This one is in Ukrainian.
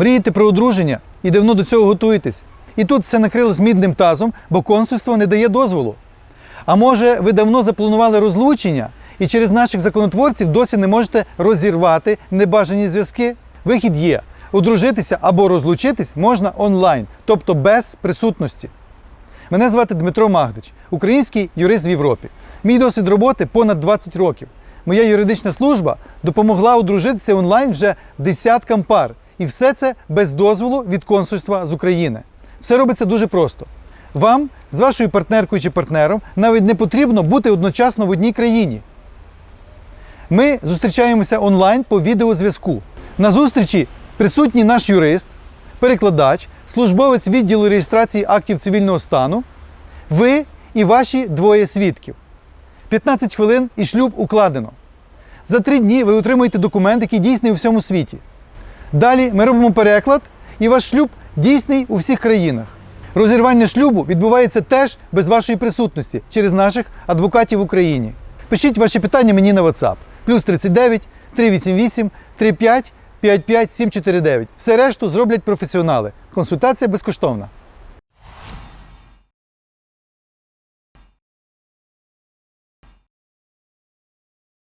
Мрієте про одруження і давно до цього готуєтесь. І тут все накрилось мідним тазом, бо консульство не дає дозволу. А може, ви давно запланували розлучення і через наших законотворців досі не можете розірвати небажані зв'язки? Вихід є. Одружитися або розлучитись можна онлайн, тобто без присутності. Мене звати Дмитро Магдич, український юрист в Європі. Мій досвід роботи понад 20 років. Моя юридична служба допомогла одружитися онлайн вже десяткам пар. І все це без дозволу від консульства з України. Все робиться дуже просто. Вам з вашою партнеркою чи партнером навіть не потрібно бути одночасно в одній країні. Ми зустрічаємося онлайн по відеозв'язку. На зустрічі присутній наш юрист, перекладач, службовець відділу реєстрації актів цивільного стану, ви і ваші двоє свідків. 15 хвилин і шлюб укладено. За три дні ви отримуєте документ, який дійсний у всьому світі. Далі ми робимо переклад, і ваш шлюб дійсний у всіх країнах. Розірвання шлюбу відбувається теж без вашої присутності через наших адвокатів в Україні. Пишіть ваші питання мені на WhatsApp. Плюс 39 388 35 55 749. Все решту зроблять професіонали. Консультація безкоштовна.